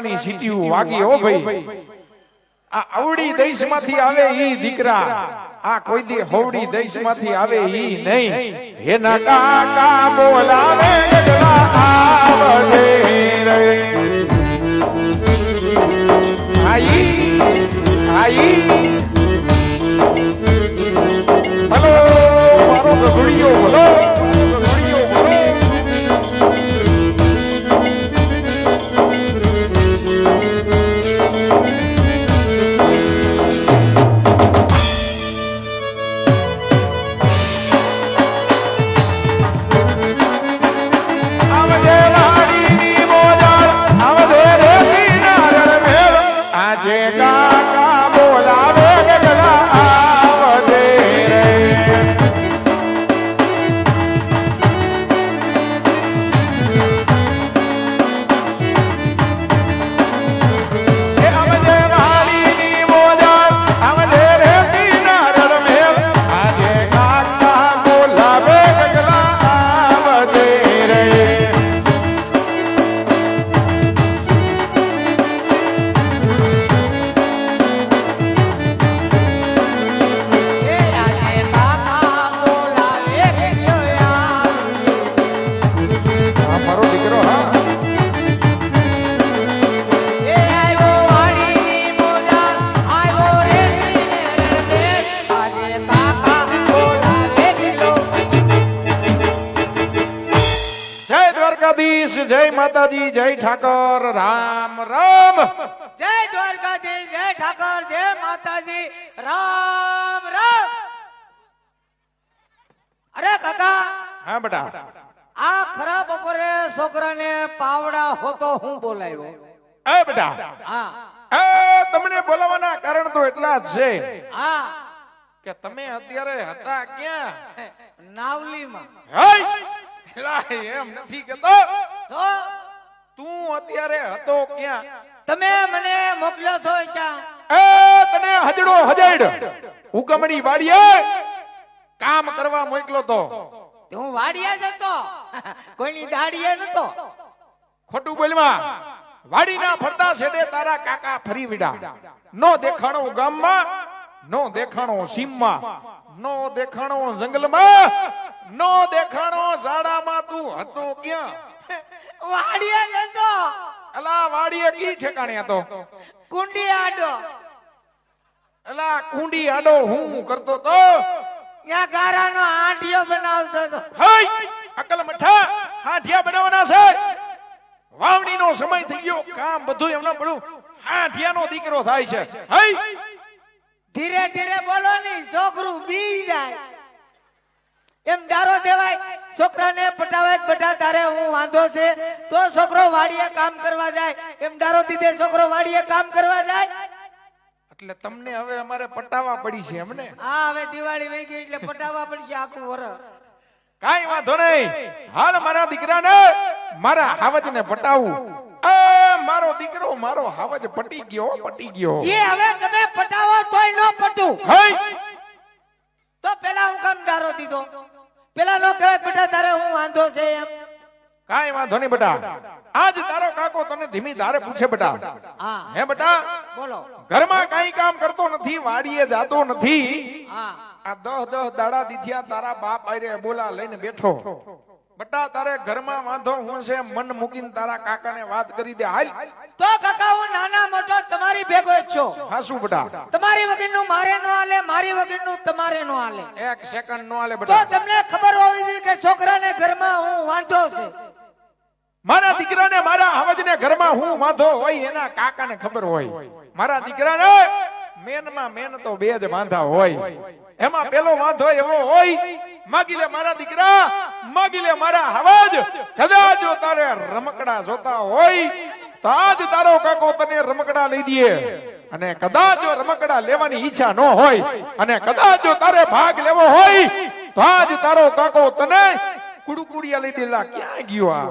છોકરાની સીટીયું વાગી ઓ ભાઈ. આ અવડી દેશમાંથી આવે ઈ દીકરા. આ કોઈ દી હવડી દેશમાંથી આવે ઈ નહીં. એના કાકા બોલાવે ગગલા આવડે રે. આઈ આઈ. દ્વારકાધીશ જય માતાજી જય ઠાકર રામ રામ. જય દ્વારકાધીશ જય ઠાકર જય માતાજી રામ રામ. અરે કાકા હા બેટા. આ ખરા બપોરે છોકરાને પાવડા હોતો હું બોલાવ્યો એ બેટા. હા. એ તમને બોલાવવાના કારણ તો એટલા જ છે હા. કે તમે અત્યારે હતા ક્યાં? નાવલીમાં. એમ નથી કેતો તું અત્યારે હતો ક્યાં? તમે મને મોકલ્યો છો ક્યાં? એ તને હજડો હજડ. હુકમણી વાડીએ કામ કરવા મોકલો તો. હું વાડિયા જ હતો. કોઈની દાડીએ નતો. ખોટું બોલમાં વાડીના ફરતા છેડે તારા કાકા ફરી વિડા. નો દેખાણો ગામમાં નો દેખાણો સીમમાં નો દેખાણો જંગલમાં નો દેખાણો ઝાડામાં તું હતો ક્યાં? વાડીએ જ હતો અલા વાડીએ કી ઠેકાણે હતો? કુંડી આડો. અલા કુંડી આડો હું કરતો તો? ત્યાં ગારાનો આંઠિયો બનાવતો તો હઈ અકલ મઠા હાથિયા બનાવવાના છે. વાવણીનો સમય થઈ ગયો કામ બધું એમના પડું. હાથિયાનો દીકરો થાય છે. હઈ. ધીરે ધીરે બોલો ની છોકરું બી જાય. એમ ડારો દેવાય છોકરાને પટાવે બટા તારે હું વાંધો છે? તો છોકરો વાડીએ કામ કરવા જાય. એમ ડારો દીધે છોકરો વાડીએ કામ કરવા જાય. એટલે તમને હવે અમારે પટાવા પડી છે એમને હા હવે દિવાળી વહી ગઈ એટલે પટાવવા પડશે આખું વર્ષ કાઈ વાંધો નહીં. હાલ મારા દીકરાને મારા હાવજને પટાવું. એ મારો દીકરો મારો હાવજ પટી ગયો પટી ગયો. એ હવે તમે પટાવો તોય ન પટું. હઈ. તો પેલા હું કામ ડારો દીધો? પેલા નો કહે બેટા તારે હું વાંધો છે એમ. કાઈ વાંધો નહીં બેટા. આજ તારો કાકો તને ધીમી ધારે પૂછે બેટા. હા. હે બેટા બોલો. ઘરમાં કઈ કામ કરતો નથી વાડીએ જાતો નથી. હા. આ દહ દહ દાડા દીથિયા તારા બાપ આરે બોલા લઈને બેઠો. બટા તારે ઘરમાં વાંધો હું છે મન મૂકીને તારા કાકાને વાત કરી દે. હાલ. તો કાકા હું નાના મોટો તમારી ભેગો જ છો. હા શું બેટા. તમારી વગરનું મારે નો આલે મારી વગરનું તમારે નો આલે એક સેકન્ડ નો હાલે તો તમને ખબર હોવી જોઈએ કે છોકરાને ઘરમાં હું વાંધો છે. મારા દીકરાને મારા હવજને ઘરમાં હું વાંધો હોય એના કાકાને ખબર હોય. મારા દીકરાને મેનમાં મેન તો બે જ વાંધા હોય. એમાં પેલો વાંધો એવો હોય માગી લે મારા દીકરા માગી લે મારા હવાજ. કદાચ જો તારે રમકડા જોતા હોય, તો આજ તારો કાકો તને રમકડા લઈ દે. અને કદાચ જો રમકડા લેવાની ઈચ્છા ન હોય, અને કદાચ જો તારે ભાગ લેવો હોય, તો આજ તારો કાકો તને કુડુકુડિયા લઈ દેલા ક્યાં ગયો આ?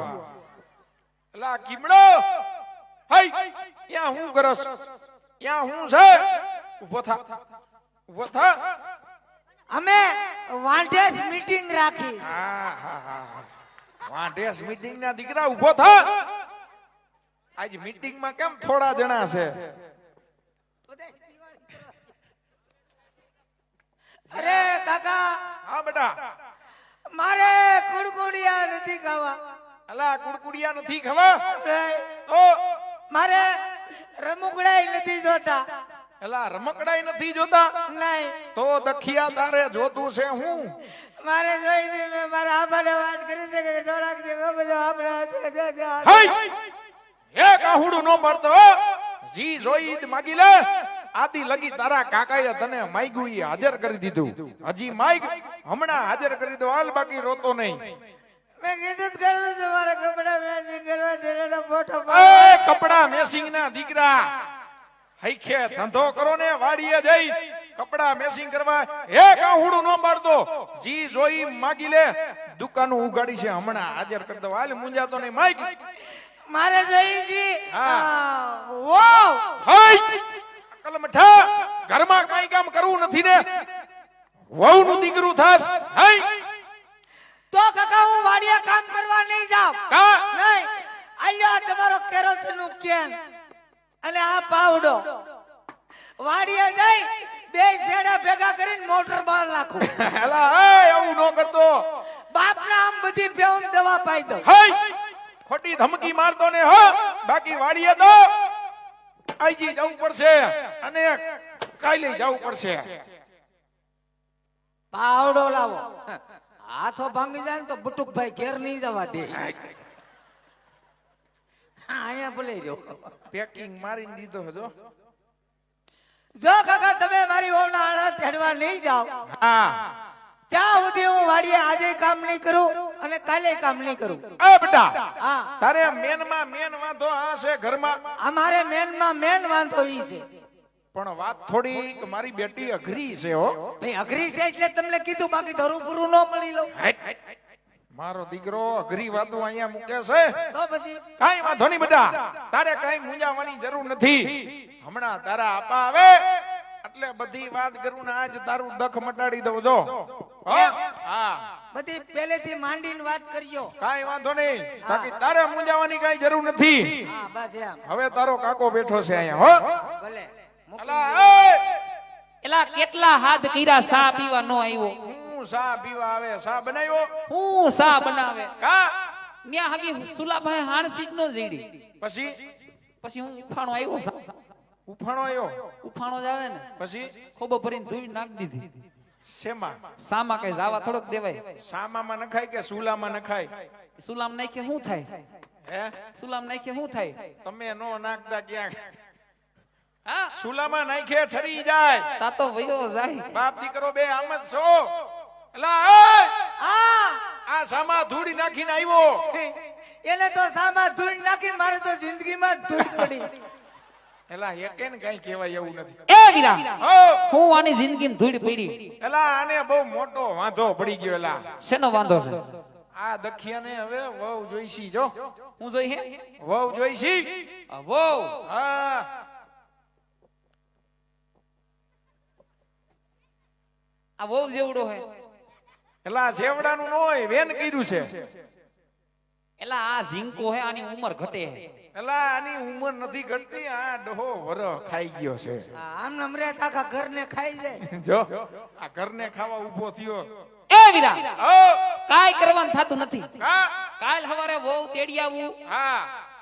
લા કીમડો હઈ ત્યાં હું કરસ ત્યાં હું છે? ઊભો થા ઊભો થા. અમે વાંઢેસ મીટિંગ રાખી. હા હા હા વાંઢેસ મીટિંગ ના દીકરા ઊભો થા. આજ મીટિંગમાં કેમ થોડા જણા છે? અરે કાકા. હા બેટા. મારે કુડકુડિયા નથી ખાવા. અલા કુડકુડિયા નથી ખાવા? ઓ. મારે રમુકડાય નથી જોતા. એલા રમકડાઈ નથી જોતા? નહીં. તો દખિયા તારે જોતું છે હું? મારે જોઈ છે મેં મારા આબાને વાત કરી છે કે જોડાક છે કે બધો આપણે હે છે કે હાથે. હઈ! એ કાહુડું નો પડતો જી જોઈ ઈદ માગી લે. આદિ લગી તારા કાકાએ તને માગ્યું ઈ હાજર કરી દીધું. હજી માગ હમણાં હાજર કરી દો હાલ બાકી રોતો નહીં. મેં કીધું જ કરું છું મારે કપડા કરવા ફોટો કપડા મેસિંગ ના દીકરા. હૈખે ધંધો કરો ને વાડીએ જઈ કપડા મેસિંગ કરવા એ કાહુડું ન પાડતો. જી જોઈ માગી લે દુકાન ઉગાડી છે હમણાં હાજર કરી દો હાલ મુંજાતો નહીં માઈક મારે જઈ છે હા. આ, વાવ. હઈ. અકલ મઠા ઘરમાં કઈ કામ કરવું નથી ને. વહુ નું દીકરું થાસ હઈ. તો કાકા હું વાડિયા કામ કરવા નહીં જાઉં. કા? નહીં. આલ્યો તમારો કેરોસીનનું કેન અને આ પાવડો વાડીએ જઈ બે શેડા ભેગા કરીને મોટર બાર નાખું. હેલા એ એવું નો કરતો. બાપના આમ બધી પેઉન દવા પાઈ દો હઈ ખોટી ધમકી મારતો ને હો બાકી વાડીએ તો આઈજી જવું પડશે અને કાલે જવું પડશે. પાવડો લાવો. હાથો ભાંગી જાય ને તો બટુકભાઈ ઘેર નહીં જવા દે. ભલે રહ્યો. પેકિંગ મારી દીધો જો જો કાકા તમે મારી વહુના આણા તેડવા નહીં જાઓ હા. ત્યાં સુધી હું વાડીએ આજે કામ નહીં કરું અને કાલે કામ નહીં કરું. એ બેટા હા. તારે મેનમાં મેન વાંધો આ છે ઘરમાં. અમારે મેનમાં મેન વાંધો ઈ છે. પણ વાત થોડી મારી બેટી અઘરી છે હો. ભાઈ અઘરી છે એટલે તમને કીધું બાકી ધરું પૂરું ન મળી લઉં. મારો દીકરો અઘરી વાતો અહીંયા મૂકે છે. તો પછી? કાઈ વાંધો નહીં બધા. તારે કાઈ મૂંઝાવાની જરૂર નથી. હમણાં તારા આપા આવે. એટલે બધી વાત કરું ને આજ તારું દખ મટાડી દઉં જો. હા? બધી પહેલેથી માંડીને વાત કરજો. કાઈ વાંધો નહીં. બાકી તારે મુંજાવાની કાઈ જરૂર નથી. હા બસ એમ. હવે તારો કાકો બેઠો છે અહીંયા હો? ભલે. એલા કેટલા હાથ કીરા સા પીવા નો આવ્યો? હું સા પીવા આવે સા બનાવ્યો? હું સા બનાવે? કા? ન્યા હગી સુલાભાઈ હાણસી જ નો જીડી પછી? પછી હું ઉફાણો આવ્યો સા. ઉફાણો આવ્યો? ઉફાણો જ આવે ને. પછી? ખોબો ભરીને ધોઈ નાખ દીધી. શેમાં? સામાં કઈ જાવા થોડોક દેવાય. સામામાં નખાય કે સુલામાં નખાય? સુલામ નાખે શું થાય? હે? સુલામ નાખે શું થાય? તમે નો નાખતા ક્યાંક? હા? સુલામાં નાખે ઠરી જાય. તા તો વયો જાય. બાપ દીકરો બે આમ જ છો. આ સામા ધૂળી નાખીને આવ્યો. એને તો સામા ધૂળ નાખી મારે તો જિંદગીમાં ધૂળ પડી. એલા એકે ને કઈ કહેવાય એવું નથી. એ વીરા હું! આની જિંદગી ધૂળ પડી. એલા આને બહુ મોટો વાંધો પડી ગયો એલા શેનો વાંધો છે? આ દખિયાને હવે વહુ જોઈશી જો. હું જોઈ હે? વહુ જોઈશી? હા. આ વહુ જેવડો હે. એલા જેવડાનું ન હોય વેન કર્યું છે. એટલે આ ઝીંકો હે આની ઉંમર ઘટે હે. એટલે આની ઉંમર નથી ઘટતી આ ડહો વર ખાઈ ગયો છે. આમ નમરે આખા ઘરને ખાઈ જાય. જો આ ઘરને ખાવા ઊભો થયો. એ વીરા કાઈ કરવાનું થતું નથી. કાલ હવારે વહુ તેડી આવું. હા.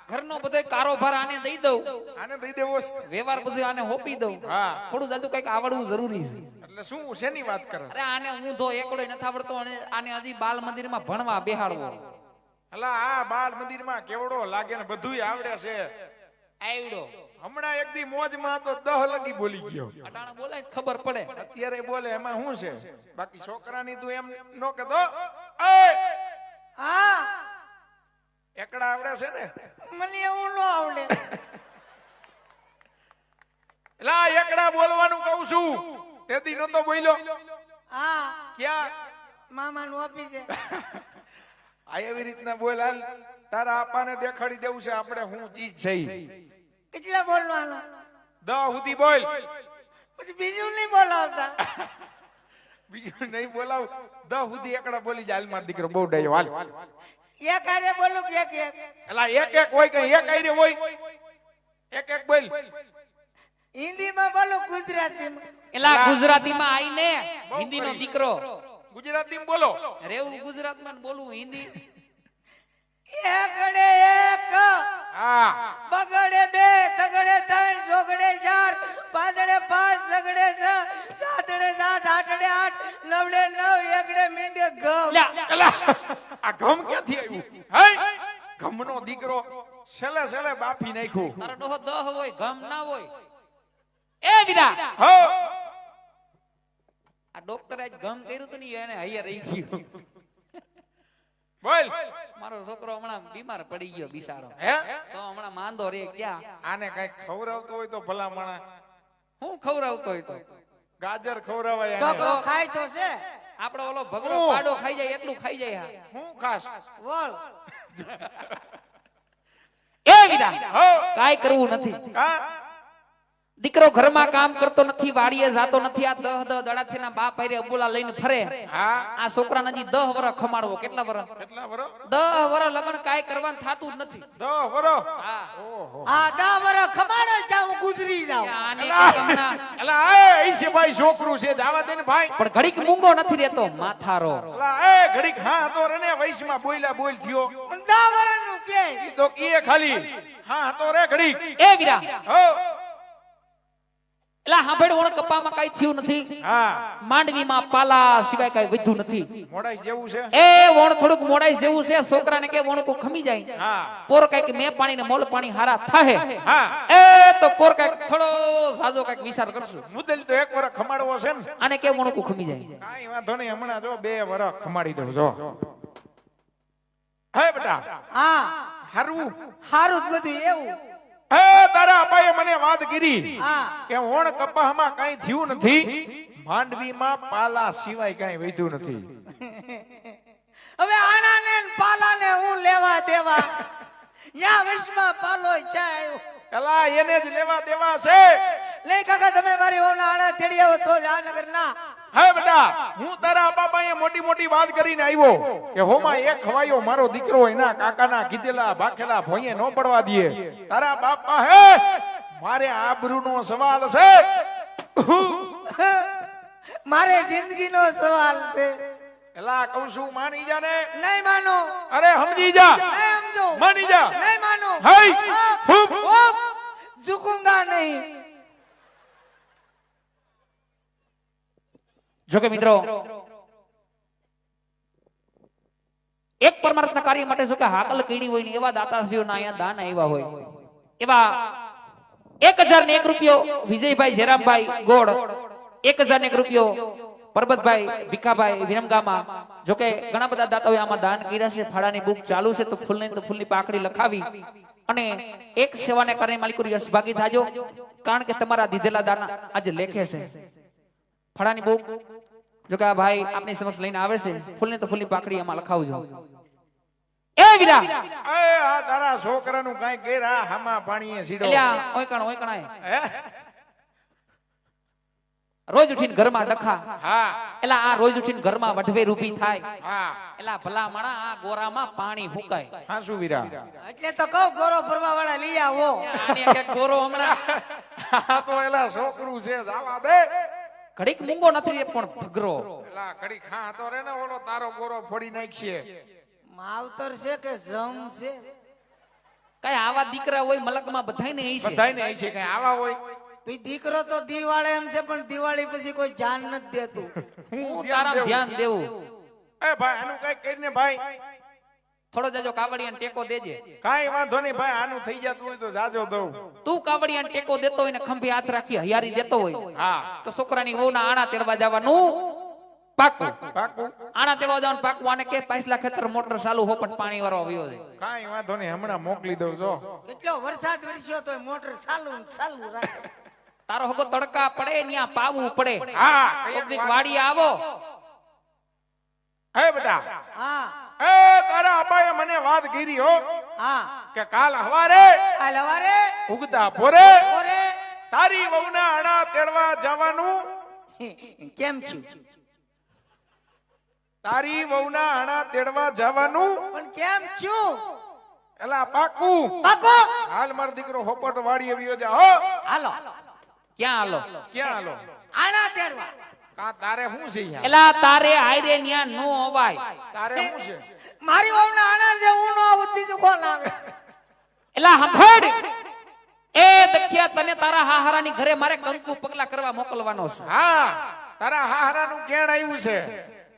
ઘરનો બધો કારોબાર આને દઈ દઉં. આને દઈ દેવો છે. વ્યવહાર બધો આને હોપી દઉં. હા. થોડું દાદુ કંઈક આવડવું જરૂરી છે. એટલે શું શેની વાત કરે અરે આને ઊંધો એકડો નથી આવડતો અને આને હજી બાલ મંદિરમાં ભણવા બેહાડવો. અલા આ બાલ મંદિરમાં કેવડો લાગે ને બધુંય આવડે છે. આવડો. હમણાં એક દી મોજમાં તો દહ લગી બોલી ગયો. અટાણે બોલાય ખબર પડે. અત્યારે બોલે એમાં શું છે? બાકી છોકરાની તું એમ નો કહેતો. એ હા. એકડા આવડે છે ને? મને એવું ન આવડે. એટલે આ એકડા બોલવાનું કહું છું. તે દી નતો બોલ્યો. હા. ક્યાં? મામાનું ઓફિસ આ એવી રીતના બોલ હાલ. તારા આપાને દેખાડી દેવું છે આપણે હું ચીજ છે. કેટલા બોલવાનો? દ સુધી બોલ. પછી બીજું નહીં બોલાવતા. બીજું નહીં બોલાવ. દ સુધી એકડા બોલી જાય. હાલ મારો દીકરો બહુ ડાયો. હાલ. એક હારે બોલું કે એક એક. એલા એક એક હોય કે એક આઈરે હોય? એક એક બોલ. હિન્દીમાં બોલું ગુજરાતીમાં. એલા ગુજરાતીમાં આઈને હિન્દીનો. દીકરો. ગુજરાતી બોલો. રેવું ગુજરાતમાં બોલું હિન્દી એકડે એક બગડે બે તગડે ત્રણ જોગડે ચાર પાંચડે પાંચ સગડે છ સાતડે સાત આઠડે આઠ નવડે નવ એકડે મીંડે ઘઉં. આ ઘઉં ક્યાંથી આવ્યું? હે? ઘમનો દીકરો છેલ્લે છેલ્લે બાફી નાખ્યું. તારો ડોહો દહ હોય ઘમ ના હોય. એ વિરા હો. આ ડોક્ટર આજ ગમ કર્યું તો નહીં એને હૈયા રહી ગયું. બોલ. મારો છોકરો હમણાં બીમાર પડી ગયો બિસાડો. હે? તો હમણાં માંદો રે ક્યાં? આને કઈ ખવરાવતો હોય તો ભલા માણા હું ખવડાવતો હોય તો? ગાજર ખવરાવાય છોકરો ખાય તો છે. આપણો ઓલો ભગરો? પાડો ખાઈ જાય એટલું ખાઈ જાય હા. હું ખાસ? વળ. એ વિરા કાઈ કરવું નથી. હા? દીકરો ઘરમાં કામ કરતો નથી વાડીએ જાતો નથી આ દહ દહ દડાથી ના બાપ હારે અબુલા લઈને ફરે. આ છોકરાને હજી દહ વર ખમાડવો કેટલા વર કેટલા વર દહ વર લગન કાય કરવાનું થાતું જ નથી. દહ વર આ દહ વર ખમાડે ત્યાં ગુજરી જાઉં. આને એલા એ ઈસે ભાઈ છોકરું છે જાવા દે ને ભાઈ. પણ ઘડીક મૂંગો નથી રહેતો માથારો. એલા એ ઘડીક હા તો રને વૈશમાં બોલ્યા બોલ થયો. પણ દહ વરનું કે? ઈ તો કીએ ખાલી. હા તો રે ઘડીક. એ વીરા. હો. એલા હાંભળ વણ કપામાં કઈ થયું નથી? હા. માંડવીમાં પાલા સિવાય કઈ વધ્યું નથી. મોડાઈ જેવું છે? એ વણ થોડુંક મોડાઈ જેવું છે છોકરાને કે વણ કો ખમી જાય. હા. પોર કંઈક મે પાણી ને મોલ પાણી હારા થાહે. હા. એ તો પોર કંઈક થોડો સાજો કંઈક વિચાર કરશું. મુદલ તો એક વરખ ખમાડવો છે ને. આને કે વણ કો ખમી જાય. કાઈ વાંધો નહીં હમણાં જો બે વરખ ખમાડી દઉં જો. હે બેટા. હા હારું. હારું જ બધું એવું. હે તારા અપાએ મને વાત કરી કે ઓણ કપાહમાં કઈ થયું નથી. માંડવીમાં પાલા સિવાય કઈ વધ્યું નથી. હવે આણાને ને પાલાને હું લેવા દેવા? યા વિશ્વમાં પાલો ક્યાં આવ્યો એલા એને જ લેવા દેવા છે. નહીં કાકા તમે મારી વહુના આણા તેડી આવો તો જ આ નગર ના હે બેટા હું તારા બાપાએ મોટી મોટી વાત કરીને આવ્યો કે હોમાં એક ખવાયો મારો દીકરો એના કાકાના કીધેલા ભાખેલા ભોંયે ન પડવા દે. તારા બાપા હે મારે આબરૂનો સવાલ છે. મારે જિંદગીનો સવાલ છે. એલા કહું છું માની જા ને. નહીં માનો. અરે સમજી જા. નહીં સમજો. માની જા. નહીં માનો. હા. હુપ. ઝુકુંગા નહીં. જો કે મિત્રો, એક પરમાર્થના કાર્ય માટે જોકે હાકલ કીડી હોય ને એવા દાતાશ્રીઓના અહીંયા દાન આવ્યા હોય. એવા એક હજાર ને એક રૂપિયો વિજયભાઈ જેરામભાઈ ગોળ એક હજાર ને એક રૂપિયો પરબતભાઈ ભીખાભાઈ વિરમગામા. જોકે ઘણા બધા દાતાઓએ આમાં દાન કર્યા છે, ફાળાની બુક ચાલુ છે, તો ફૂલની તો ફૂલની પાકડી લખાવી અને એક સેવાને કારણે માલિકો યશ ભાગી થાજો. કારણ કે તમારા દીધેલા દાન આજે લેખે છે. ફળાની બુક જો કે આ ભાઈ આપની સમક્ષ લઈને આવે છે ફૂલની તો ફૂલની પાકડી એમાં લખાવજો. એ વીરા! એ આ તારા છોકરાનું કાઈ કેરા હામાં પાણીએ સીડો. એલ્યા ઓયકણ ઓયકણ આય. હે? રોજ ઉઠીને ઘરમાં ડખા. હા. એલા આ રોજ ઉઠીને ઘરમાં વઢવેર ઊભી થાય. હા. એલા ભલા માણા આ ગોરામાં પાણી ફૂકાય. હા શું વીરા? એટલે તો કહું ગોરો ફરવા વાળા લઈ આવો. આની એક ગોરો હમણાં. તો એલા છોકરું છે જાવા દે. ઘડીક મૂંગો નથી રે પણ ભગરો. એલા ઘડીક હા તો રે ને ઓલો તારો ગોરો ફોડી નાખશે. માવતર છે કે જમ છે? કઈ આવા દીકરા હોય મલકમાં બધાયને ઈ છે. બધાયને અહીં છે કઈ આવા હોય. ભઈ દીકરો તો દિવાળે એમ છે પણ દિવાળી પછી કોઈ જાન નથી દેતું. હું તારા ધ્યાન દેવું. એ ભાઈ આનું કઈ કરીને ભાઈ. થોડો જાજો કાવડિયાને ટેકો દેજે. કાઈ વાંધો નહીં ભાઈ આનું થઈ જતું હોય તો જાજો દઉં. તું કાવડિયાને ટેકો દેતો હોય ને ખંભે હાથ રાખી હયારી દેતો હોય હા. તો છોકરાની વહુના આણા તેડવા જવાનું પાકું. પાકું? આણા તેડવા જવાનું પાકું આને કે પાછલા ખેતર મોટર ચાલુ હો પણ પાણી વાળો આવ્યો છે. કાઈ વાંધો નહીં હમણાં મોકલી દઉં જો. કેટલો વરસાદ વરસ્યો તો મોટર ચાલુ ચાલુ રાખે. તારો હગો તડકા પડે ત્યાં પાવું પડે. હા. વાડી આવો. હે બેટા? હા. એ તારા અપાએ મને વાત કરી હો હા. કે કાલ હવારે કાલ હવારે ઉગતા ભોરે ભોરે તારી વહુના અણા તેડવા જવાનું. કેમ છું? તારી વહુના અણા તેડવા જવાનું. પણ કેમ છું? એલા પાકુ. પાકુ. હાલ મારો દીકરો હોપટ વાળી આવ્યો છે હો. હાલો. ક્યાં હાલો? ક્યાં હાલો? આણા તેડવા. કા તારે શું છે એલા તારે આયરે ન્યા નો અવાય. તારે શું છે? મારી વહુના આણા છે હું નો આવું બીજું કોણ એલા હંભળ એ દખિયા તને તારા હાહારાની ઘરે મારે કંકુ પગલા કરવા મોકલવાનો છે. હા તારા હાહરાનું કેણ આવ્યું છે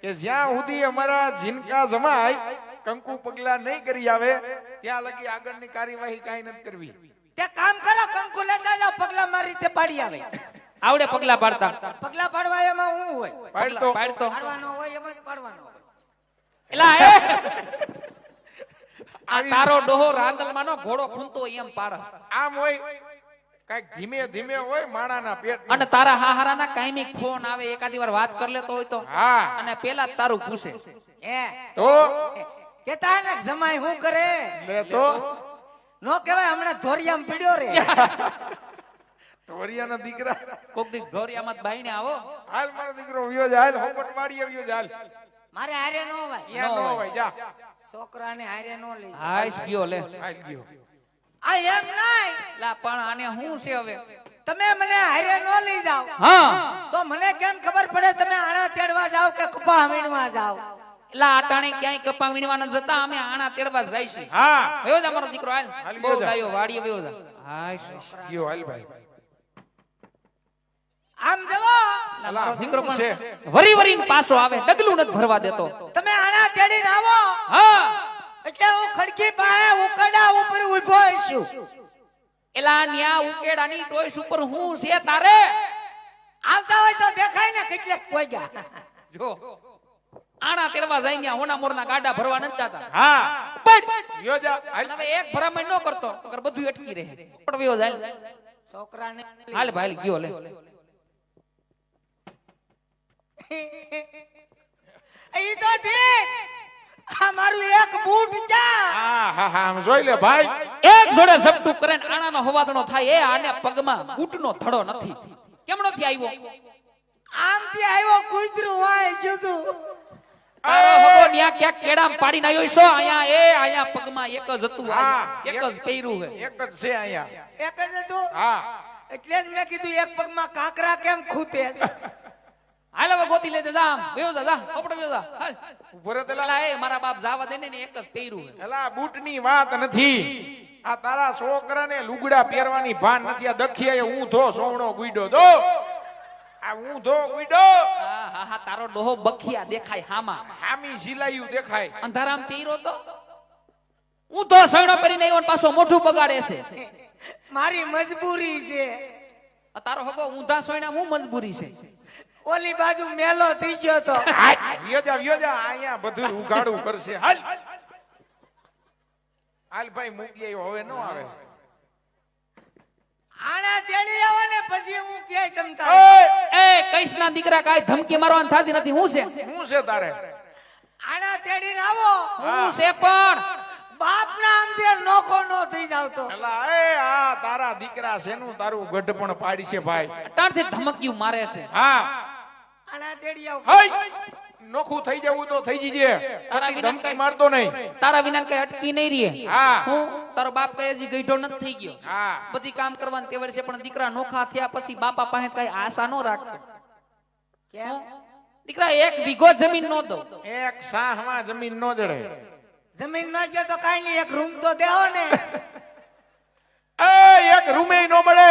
કે જ્યાં સુધી અમારા જીનકા જમાય કંકુ પગલા નહીં કરી આવે ત્યાં લગી આગળની કાર્યવાહી કાંઈ નથી કરવી. તે કામ કરો કંકુ લેતા પગલા મારી રીતે પાડી આવે. આવડે પગલા પાડતા. પગલા પાડવા એમાં હું હોય? પાડતો. પાડતો. પાડવાનો હોય એમાં પાડવાનો એલા એ! આ તારો ડોહો રાંદલમાંનો ઘોડો ખૂંતો એમ પાડસ આમ હોય કંઈક ધીમે ધીમે હોય માણાના પેટ અને તારા હાહારાના કાયમી ફોન આવે એકાદી વાર વાત કરી લેતો હોય તો. હા. અને પેલા તારું પૂછે એ તો? કેતા ને જમાય હું કરે? લે તો? નો કહેવાય હમણાં ધોરિયામ પીડ્યો રે. ટોરિયાના દીકરા. કોક દી ગૌરિયામાં બાઈને આવો. હાલ મારો દીકરો વ્યો હાલ હોપટ વાળી આવ્યો હાલ મારે હારે નો હોય. નો હોય. જા. છોકરાને હારે નો લઈ જાય. હાઈસ ગયો લે. હાલ ગયો. આ એમ નહીં. લા પણ આને હું છે હવે? તમે મને હારે નો લઈ જાઓ. હા. તો મને કેમ ખબર પડે તમે આણા તેડવા જાઓ કે કપા વીણવા જાઓ? એલા આટાણે ક્યાંય કપા વીણવા ન જતા અમે આણા તેડવા જઈશું હા. વયો જા મારો દીકરો હાલ. બહુ ગાયો વાડીએ વયો જા. હાઈસ ગયો હાલ ભાઈ. આમ જવો. મારો દીકરો પણ છે? વરી વરીને પાછો આવે ડગલું નથી ભરવા દેતો. તમે આણા તેડીને આવો. હા. એટલે હું ખડકી પાસે ઉકડા ઉપર ઊભો છું. એલા ન્યા ઉકેડાની ટોઈસ ઉપર હું છે તારે? આવતા હોય તો દેખાય ને કેટલેક કોઈ ગયા જો આણા તેડવા જાય ન્યા હોના મોરના ગાડા ભરવા નથી જાતા. હા. પણ વ્યો જા હાલ. અને હવે એક ભરામણ ન કરતો બધું અટકી રહે. પડવ્યો જાય. છોકરાને હાલ ભાઈ ગયો લે. ઈ તો ઠીક. આ મારું એક બૂટ જા હા હા હા જોઈ લે ભાઈ. એક જોડે ઝપટું કરે ને આણાનો હવાદણો થાય એ આને પગમાં બૂટનો થડો નથી. કેમ નથી આવ્યો? આમથી આવ્યો કૂતરું હોય જુદું. તારો હગો ન્યા ક્યાંક કેડામ પાડીને આવ્યો છો અહીંયા એ અહીંયા પગમાં એક જ હતું હા, એક જ પહેર્યું છે એક જ છે અહીંયા. એક જ હતું? હા. એટલે જ મેં કીધું એક પગમાં કાકરા કેમ ખૂતે છે? હાલ હવે ગોતી લેજે જા આમ. વયો જા જા. કપડો વયો જા. હાલ. ઊભો રે તેલા. એ મારા બાપ જાવા દે ને એક જ પહેર્યું હે એલા બૂટની વાત નથી. આ તારા છોકરાને લુગડા પહેરવાની ભાન નથી. આ દખિયાએ હું ધો સોવણો ગુઈડો. દો આ હું ધો ગુઈડો. હા હા તારો ડોહો બખિયા દેખાય હામાં. હામી ઝીલાયું દેખાય. અંધારામ પીરો તો. હું તો સૈણો પહેરીને આવ્યો ને પાછો મોઢું બગાડે છે. મારી મજબૂરી છે. આ તારો હગો ઊંધા સોયણા હું મજબૂરી છે? ઓલી બાજુ મેલો થઈ ગયો તો. યોજા યોજા અહીંયા બધું ઉઘાડું કરશે. હાલ. હાલ ભાઈ મૂકી આવ્યો. હવે નો આવે. આણા તેડી આવો ને પછી હું ક્યાંય તમતા! એ કૈસના દીકરા કાંઈ ધમકી મારવાની થતી નથી. હું છે? શું છે તારે? આણા તેડીને આવો. હું છે પણ. બાપ નામ જે નોખો નો થઈ જાવતો. એલા એ આ તારા દીકરા શેનું તારું ગઢ પણ પાડી છે ભાઈ. અટાણથી ધમકિયું મારે છે. હા. આના તેડી આવ. હઈ! નોખું થઈ જવું તો થઈ જજે. તારા વિના ધમકી કઈ- મારતો નહીં. તારા વિના કઈ અટકી નહીં રહે. હા. હું તારો બાપ કઈ હજી ગઈઢો નથી થઈ ગયો. હા. બધી કામ કરવાની તેવડ છે પણ દીકરા નોખા થયા પછી બાપા પાસે કઈ આશા ન રાખતો. કેમ? દીકરા એક વીઘો જમીન નો દો એક સાહમાં જમીન નો જડે. જમીન ન જો તો કાઈ નહીં એક રૂમ તો દેવો ને. એ એક રૂમે નો મળે.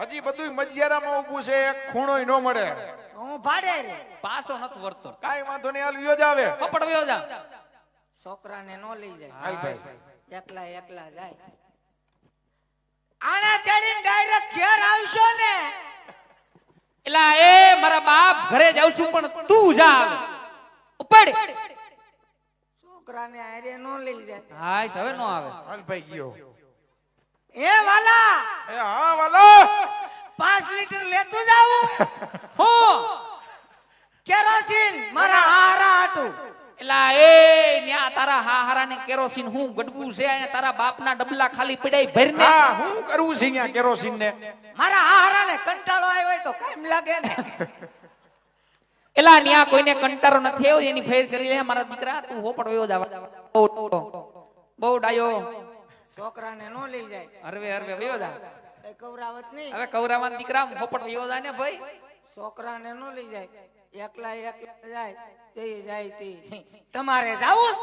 હજી બધું મજિયારામાં ઊભું છે એક ખૂણોય નો મળે. હું ભાડે રે. પાસો નત વર્તો. કાઈ વાંધો નહીં હાલ યોજ આવે. પપડ વયો જા. છોકરાને નો લઈ જાય. હાલ ભાઈ. એકલા એકલા જાય. આણા તેડી ડાયરેક્ટ ઘેર આવશો ને. એલા એ મારા બાપ ઘરે જાવ છું પણ તું જા ઉપડ ઉપાડ. છોકરાને આરે નો લઈ જાય. હાય હવે નો આવે. હાલ ભાઈ ગયો. એ વાલા! એ હા વાલા! પાંચ લીટર લેતું જાવું હો! કેરોસીન મારા હારા હાટું. એલા એ ન્યા તારા હાહારા ને કેરોસીન હું ગડવું છે અહીંયા તારા બાપના ડબલા ખાલી પડાઈ ભરને. હા હું કરવું છે અહીંયા કેરોસીન ને મારા હાહારા ને કંટાળો આવ્યો હોય તો કેમ લાગે ને. એલા ન્યા કોઈને કંટારો નથી આવ્યો એની ફેર કરી લે મારા દીકરા તું હોપડ વયો જાવ બહુ ડાયો. છોકરાને નો લઈ જાય. હરવે હરવે વયો જા. કવરાવત નહીં. હવે કવરાવાન દીકરા પોપટ વયો ને ભાઈ. છોકરાને નો લઈ જાય. એકલા એકલા જાય તે જાય તે. તમારે જાવું?